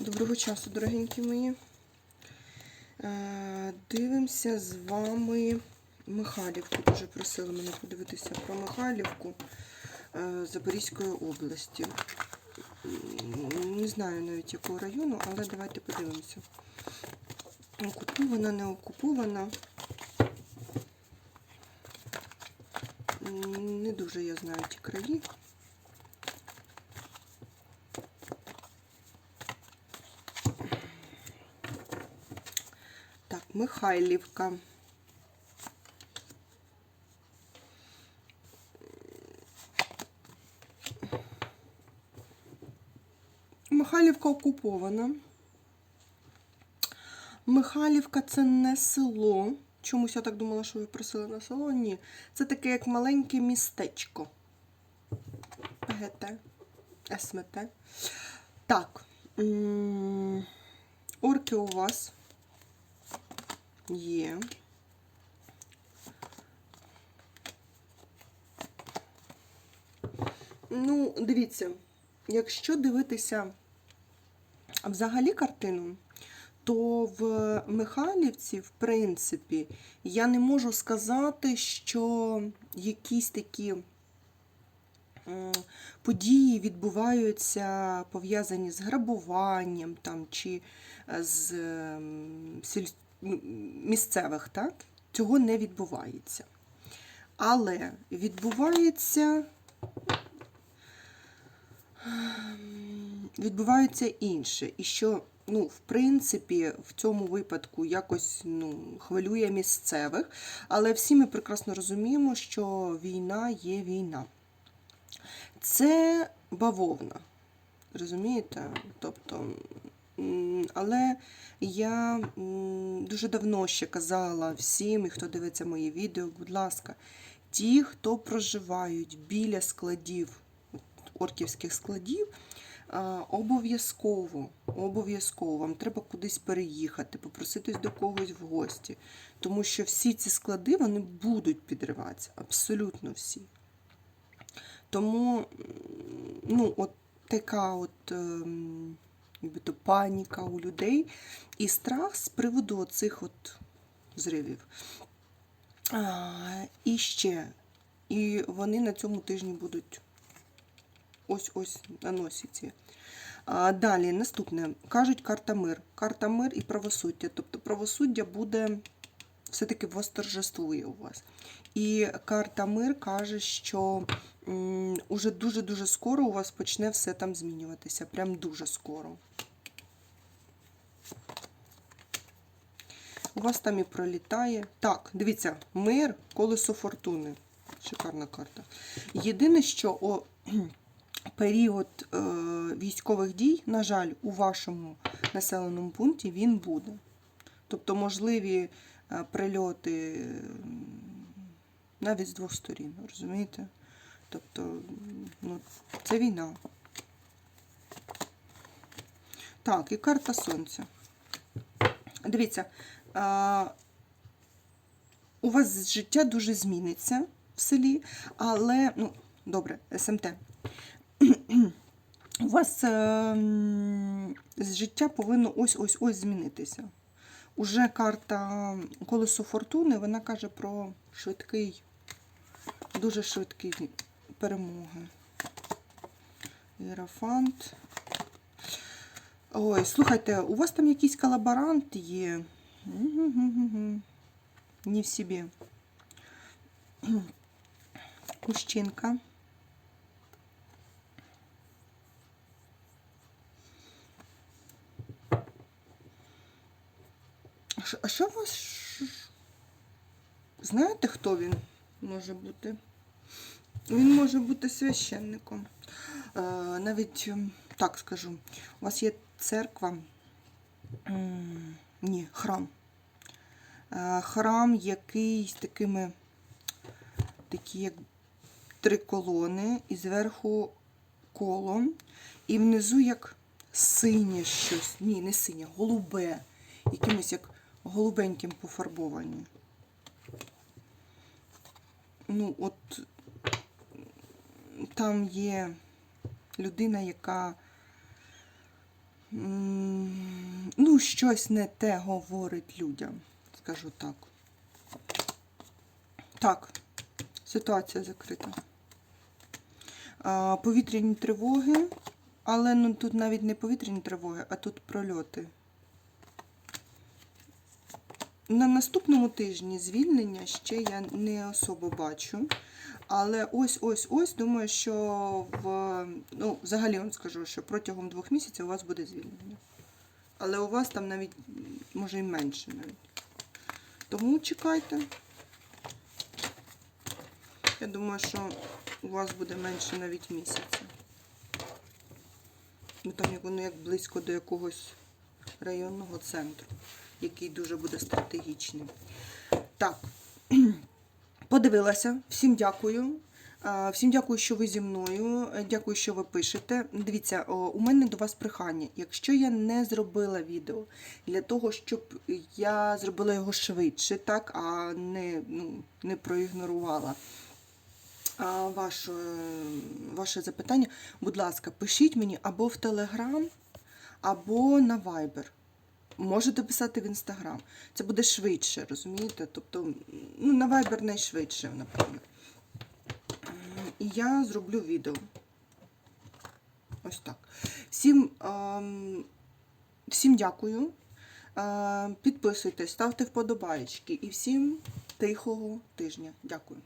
Доброго часу, дорогенькі мої. Е, Дивимося з вами Михайлівку. Дуже просили мене подивитися про Михайлівку е, Запорізької області. Не знаю навіть якого району, але давайте подивимося. Окупована, не окупована. Не дуже я знаю ті краї. Так, Михайлівка. Михайлівка окупована. Михайлівка це не село. Чомусь я так думала, що ви просили на село. Ні. Це таке як маленьке містечко. ПГТ. СМТ. Так. Орки у вас є. Ну, дивіться, якщо дивитися взагалі картину, то в Михайлівці, в принципі, я не можу сказати, що якісь такі події відбуваються пов'язані з грабуванням там, чи е, з місцевих, так? Цього не відбувається. Але відбувається ем, відбувається інше. І що, ну, в принципі, в цьому випадку якось ну, хвилює місцевих, але всі ми прекрасно розуміємо, що війна є війна. Це бавовна. Розумієте? Тобто, але я дуже давно ще казала всім, і хто дивиться мої відео, будь ласка, ті, хто проживають біля складів, орківських складів, обов'язково, обов'язково вам треба кудись переїхати, попроситись до когось в гості. Тому що всі ці склади вони будуть підриватися, абсолютно всі. Тому, ну, от така от ем, якби то паніка у людей і страх з приводу цих от зривів. А, і ще, і вони на цьому тижні будуть ось-ось на носіці. А, далі, наступне. Кажуть карта мир. Карта мир і правосуддя. Тобто правосуддя буде все-таки восторжествує у вас. І карта мир каже, що уже дуже-дуже скоро у вас почне все там змінюватися. Прям дуже скоро. У вас там і пролітає. Так, дивіться, мир, колесо фортуни. Шикарна карта. Єдине, що о, період е, військових дій, на жаль, у вашому населеному пункті він буде. Тобто можливі прильоти навіть з двох сторін, розумієте? Тобто, ну, це війна. Так, і карта сонця. Дивіться, а, у вас життя дуже зміниться в селі, але, ну, добре, СМТ. У вас е, життя повинно ось-ось-ось змінитися. Уже карта колесо фортуни, вона каже про швидкий, дуже швидкий перемоги. Іерофант. Ой, слухайте, у вас там якийсь колаборант є. Не в собі. Мужчинка. А що- вас? Знаєте, хто він може бути? Він може бути священником. Е, навіть ем, так скажу, у вас є церква, ні, храм. Е, Храм, який з такими, такі як три колони, і зверху коло, і внизу як синє щось. Ні, не синє, голубе. Якимось як голубеньким пофарбовані. Ну, от там є людина, яка ну, щось не те говорить людям. Скажу так. Так, ситуація закрита. А, повітряні тривоги, але ну, тут навіть не повітряні тривоги, а тут прольоти. На наступному тижні звільнення ще я не особо бачу. Але ось ось ось думаю, що в ну, взагалі вам скажу, що протягом двох місяців у вас буде звільнення. Але у вас там навіть може і менше навіть. Тому чекайте. Я думаю, що у вас буде менше навіть місяця. Ну там як воно як близько до якогось районного центру, який дуже буде стратегічним. Так, подивилася. Всім дякую. Всім дякую, що ви зі мною. Дякую, що ви пишете. Дивіться, у мене до вас прохання. Якщо я не зробила відео для того, щоб я зробила його швидше, так, а не, ну, не проігнорувала ваше, ваше запитання, будь ласка, пишіть мені або в Телеграм, або на Viber. Можете писати в Інстаграм. Це буде швидше, розумієте? Тобто, ну, на Viber найшвидше, напевно. І я зроблю відео. Ось так. Всім, ем, всім дякую. Е, підписуйтесь, ставте вподобайки. І всім тихого тижня. Дякую.